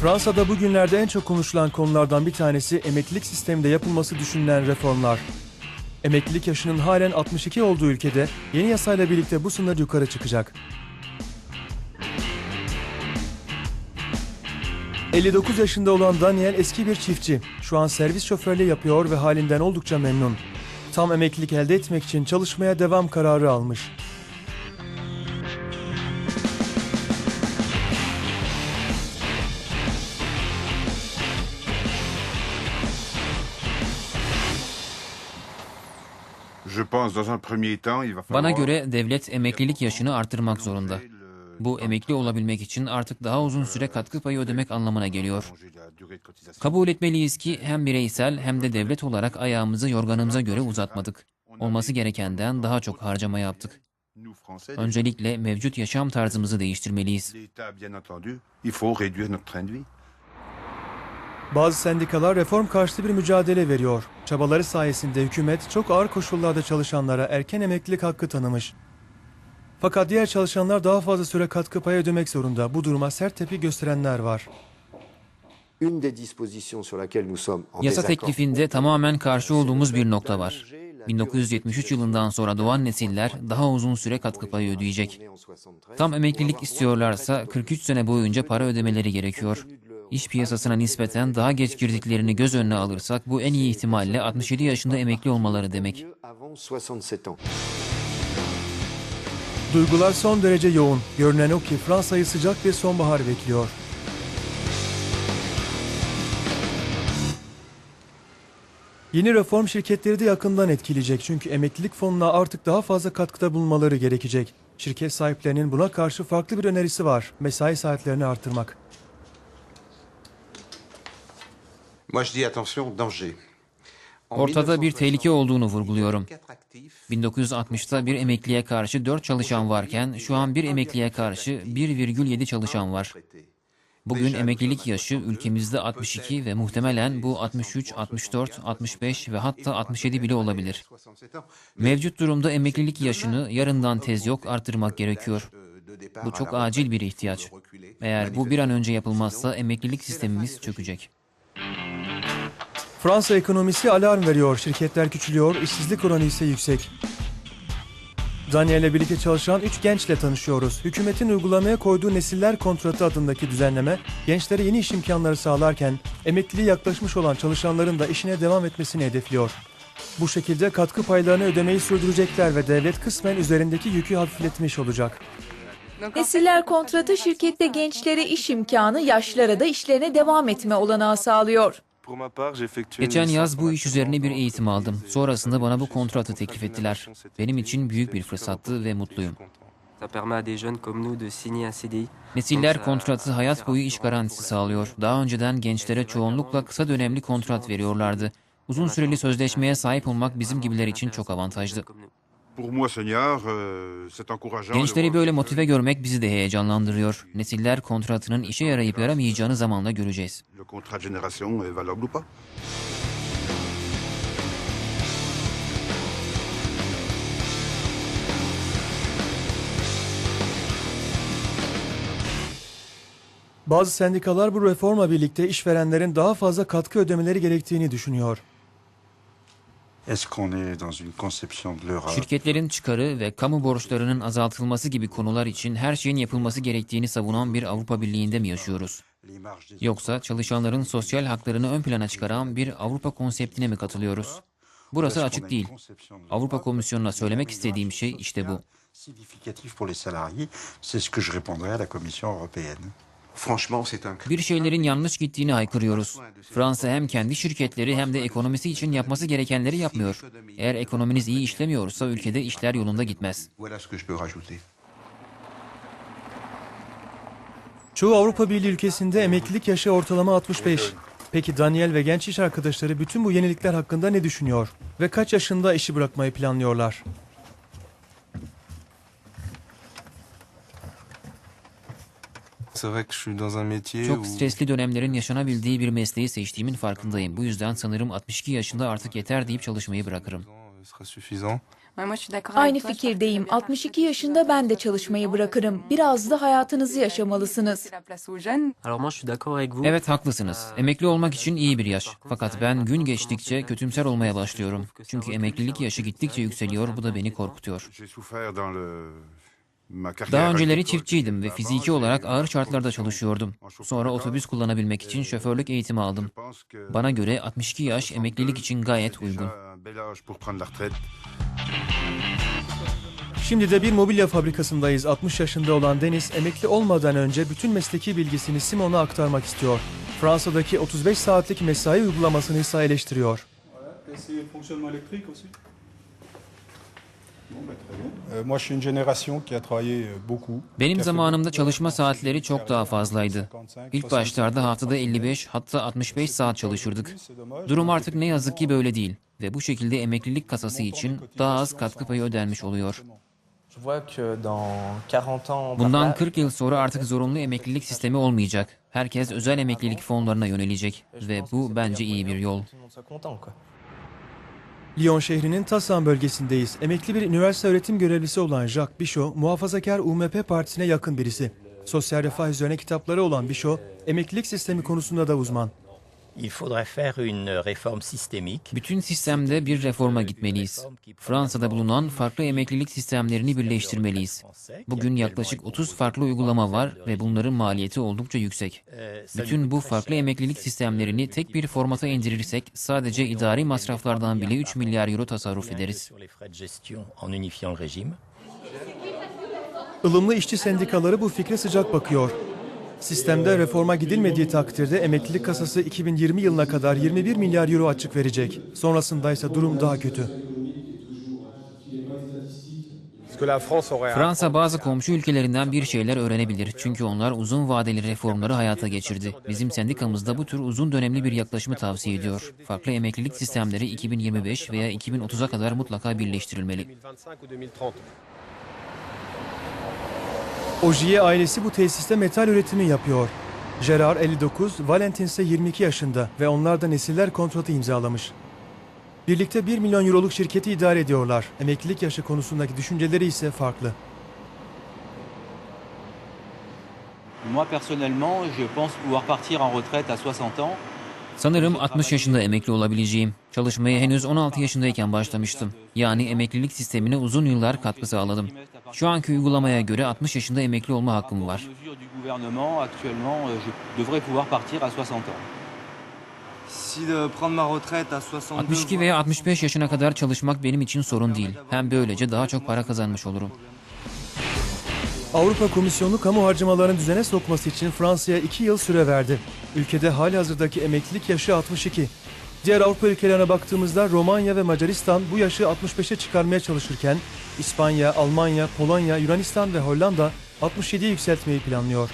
Fransa'da bugünlerde en çok konuşulan konulardan bir tanesi emeklilik sisteminde yapılması düşünülen reformlar. Emeklilik yaşının halen 62 olduğu ülkede yeni yasayla birlikte bu sınır yukarı çıkacak. 59 yaşında olan Daniel eski bir çiftçi. Şu an servis şoförlüğü yapıyor ve halinden oldukça memnun. Tam emeklilik elde etmek için çalışmaya devam kararı almış. Bana göre devlet emeklilik yaşını artırmak zorunda. Bu emekli olabilmek için artık daha uzun süre katkı payı ödemek anlamına geliyor. Kabul etmeliyiz ki hem bireysel hem de devlet olarak ayağımızı yorganımıza göre uzatmadık. Olması gerekenden daha çok harcama yaptık. Öncelikle mevcut yaşam tarzımızı değiştirmeliyiz. Bazı sendikalar reform karşıtı bir mücadele veriyor. Çabaları sayesinde hükümet çok ağır koşullarda çalışanlara erken emeklilik hakkı tanımış. Fakat diğer çalışanlar daha fazla süre katkı payı ödemek zorunda. Bu duruma sert tepki gösterenler var. Yasa teklifinde tamamen karşı olduğumuz bir nokta var. 1973 yılından sonra doğan nesiller daha uzun süre katkı payı ödeyecek. Tam emeklilik istiyorlarsa 43 sene boyunca para ödemeleri gerekiyor. İş piyasasına nispeten daha geç girdiklerini göz önüne alırsak bu en iyi ihtimalle 67 yaşında emekli olmaları demek. avant 67 ans. Duygular son derece yoğun. Görünen o ki Fransa'yı sıcak bir sonbahar bekliyor. Yeni reform şirketleri de yakından etkileyecek çünkü emeklilik fonuna artık daha fazla katkıda bulunmaları gerekecek. Şirket sahiplerinin buna karşı farklı bir önerisi var. Mesai saatlerini artırmak. Moi, je dis attention, danger. En Ortada bir 1960, tehlike olduğunu vurguluyorum. quatre actifs, 1960'ta bir emekliye karşı 4 çalışan varken şu an bir emekliye karşı 1,7 çalışan var. Bugün emeklilik yaşı ülkemizde 62 ve muhtemelen bu 63, 64, 65 ve hatta 67 bile olabilir. 67 ans. Mevcut durumda emeklilik yaşını yarından tez yok artırmak gerekiyor. Bu çok acil bir ihtiyaç. Eğer bu bir an önce yapılmazsa emeklilik sistemimiz çökecek. Fransa ekonomisi alarm veriyor. Şirketler küçülüyor, işsizlik oranı ise yüksek. Daniel'le birlikte çalışan 3 gençle tanışıyoruz. Hükümetin uygulamaya koyduğu Nesiller Kontratı adındaki düzenleme, gençlere yeni iş imkanları sağlarken, emekliliğe yaklaşmış olan çalışanların da işine devam etmesini hedefliyor. Bu şekilde katkı paylarını ödemeyi sürdürecekler ve devlet kısmen üzerindeki yükü hafifletmiş olacak. Nesiller kontratı şirkette gençlere iş imkanı, yaşlara da işlerine devam etme olanağı sağlıyor. Geçen yaz bu iş üzerine bir eğitim aldım. Sonrasında bana bu kontratı teklif ettiler. Benim için büyük bir fırsattı ve mutluyum. Ça permet à des jeunes comme nous de signer un CDI. Nesiller kontratı hayat boyu iş garantisi sağlıyor. Daha önceden gençlere çoğunlukla kısa dönemli kontrat veriyorlardı. Uzun süreli sözleşmeye sahip olmak bizim gibiler için çok avantajlı. Pour moi, seigneur, euh, c'est encourageant. de Gençleri böyle motive görmek bizi de heyecanlandırıyor. Nesiller kontratının işe yarayıp yaramayacağını zamanla göreceğiz. Bazı sendikalar bu reformla birlikte işverenlerin daha fazla katkı ödemeleri gerektiğini düşünüyor. Şirketlerin çıkarı ve kamu borçlarının azaltılması gibi konular için her şeyin yapılması gerektiğini savunan bir Avrupa Birliği'nde mi yaşıyoruz? Yoksa çalışanların sosyal haklarını ön plana çıkaran bir Avrupa konseptine mi katılıyoruz? Burası açık değil. Avrupa Komisyonu'na söylemek istediğim şey işte bu. Bir şeylerin yanlış gittiğini haykırıyoruz. Fransa hem kendi şirketleri hem de ekonomisi için yapması gerekenleri yapmıyor. Eğer ekonominiz iyi işlemiyorsa ülkede işler yolunda gitmez. Çoğu Avrupa Birliği ülkesinde emeklilik yaşı ortalama 65. Peki Daniel ve genç iş arkadaşları bütün bu yenilikler hakkında ne düşünüyor? Ve kaç yaşında işi bırakmayı planlıyorlar? Çok stresli dönemlerin yaşanabildiği bir mesleği seçtiğimin farkındayım. Bu yüzden sanırım 62 yaşında artık yeter deyip çalışmayı bırakırım. Aynı fikirdeyim. 62 yaşında ben de çalışmayı bırakırım. Biraz da hayatınızı yaşamalısınız. Alors moi je suis d'accord avec vous. Evet haklısınız. Emekli olmak için iyi bir yaş. Fakat ben gün geçtikçe kötümser olmaya başlıyorum. Çünkü emeklilik yaşı gittikçe yükseliyor. Bu da beni korkutuyor. J'ai souffert dans le... Daha önceleri çiftçiydim ve fiziki olarak ağır şartlarda çalışıyordum. Sonra otobüs kullanabilmek için şoförlük eğitimi aldım. Que Bana göre 62 yaş emeklilik için gayet uygun. retraite. Şimdi de bir mobilya fabrikasındayız. 60 yaşında olan Deniz emekli olmadan önce bütün mesleki bilgisini Simon'a aktarmak istiyor. Fransa'daki 35 saatlik mesai uygulamasını ise eleştiriyor. Benim zamanımda çalışma saatleri çok daha fazlaydı. İlk başlarda haftada 55 hatta 65 saat çalışırdık. Durum artık ne yazık ki böyle değil ve bu şekilde emeklilik kasası için daha az katkı payı ödenmiş oluyor. Bundan 40 yıl sonra artık zorunlu emeklilik sistemi olmayacak. Herkes özel emeklilik fonlarına yönelecek ve bu bence iyi bir yol. Lyon şehrinin Tassan bölgesindeyiz. Emekli bir üniversite öğretim görevlisi olan Jacques Bichot, muhafazakar UMP partisine yakın birisi. Sosyal refah üzerine kitapları olan Bichot, emeklilik sistemi konusunda da uzman. Bütün sistemde bir reforma gitmeliyiz. Fransa'da bulunan farklı emeklilik sistemlerini birleştirmeliyiz. Bugün yaklaşık 30 farklı uygulama var ve bunların maliyeti oldukça yüksek. Bütün bu farklı emeklilik sistemlerini tek bir formata indirirsek sadece idari masraflardan bile 3 milyar euro tasarruf ederiz. Ilımlı işçi sendikaları bu fikre sıcak bakıyor. Sistemde reforma gidilmediği takdirde emeklilik kasası 2020 yılına kadar 21 milyar euro açık verecek. Sonrasında ise durum daha kötü. Fransa bazı komşu ülkelerinden bir şeyler öğrenebilir. Çünkü onlar uzun vadeli reformları hayata geçirdi. Bizim sendikamız da bu tür uzun dönemli bir yaklaşımı tavsiye ediyor. Farklı emeklilik sistemleri 2025 veya 2030'a kadar mutlaka birleştirilmeli. Ojiye ailesi bu tesiste metal üretimi yapıyor. Gerard 59, Valentin ise 22 yaşında ve onlar da nesiller kontratı imzalamış. Birlikte 1 milyon euroluk şirketi idare ediyorlar. Emeklilik yaşı konusundaki düşünceleri ise farklı. Moi personnellement, je pense pouvoir partir en retraite à 60 ans. Sanırım 60 yaşında emekli olabileceğim. Çalışmaya henüz 16 yaşındayken başlamıştım. Yani emeklilik sistemine uzun yıllar katkı sağladım. Şu anki uygulamaya göre 60 yaşında emekli olma hakkım var. euh, je devrais pouvoir partir à 60 ans. Si de prendre ma retraite à 62 62 veya 65 yaşına kadar çalışmak benim için sorun değil. Hem böylece daha çok para kazanmış olurum. Avrupa Komisyonu kamu harcamalarını düzene sokması için Fransa'ya 2 yıl süre verdi. Ülkede hali hazırdaki emeklilik yaşı 62. Diğer Avrupa ülkelerine baktığımızda Romanya ve Macaristan bu yaşı 65'e çıkarmaya çalışırken İspanya, Almanya, Polonya, Yunanistan ve Hollanda 67'ye yükseltmeyi planlıyor.